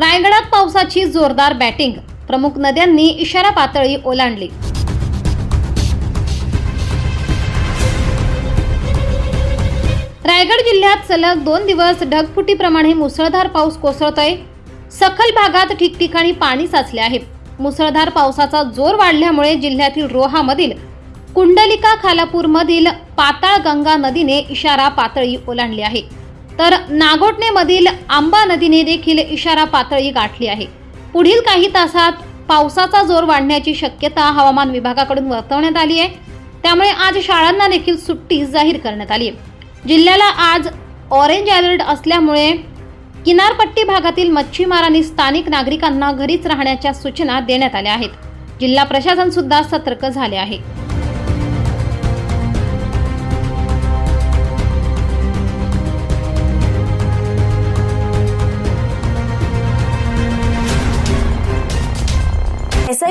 रायगडात पावसाची जोरदार बॅटिंग. प्रमुख नद्यांनी इशारा पातळी ओलांडली. रायगड जिल्ह्यात सलग दोन दिवस ढगफुटीप्रमाणे मुसळधार पाऊस कोसळतोय. सखल भागात ठिकठिकाणी पाणी साचले आहे. मुसळधार पावसाचा जोर वाढल्यामुळे जिल्ह्यातील रोहामधील कुंडलिका खालापूरमधील पाताळ गंगा नदीने इशारा पातळी ओलांडली आहे. तर नागोटणेमधील आंबा नदीने देखील इशारा पातळी गाठली आहे. पुढील काही तासात पावसाचा जोर वाढण्याची शक्यता हवामान विभागाकडून वर्तवण्यात आली आहे. त्यामुळे आज शाळांना देखील सुट्टी जाहीर करण्यात आली आहे. जिल्ह्याला आज ऑरेंज अलर्ट असल्यामुळे किनारपट्टी भागातील मच्छीमारांनी स्थानिक नागरिकांना घरीच राहण्याच्या सूचना देण्यात आल्या आहेत. जिल्हा प्रशासन सुद्धा सतर्क झाले आहे.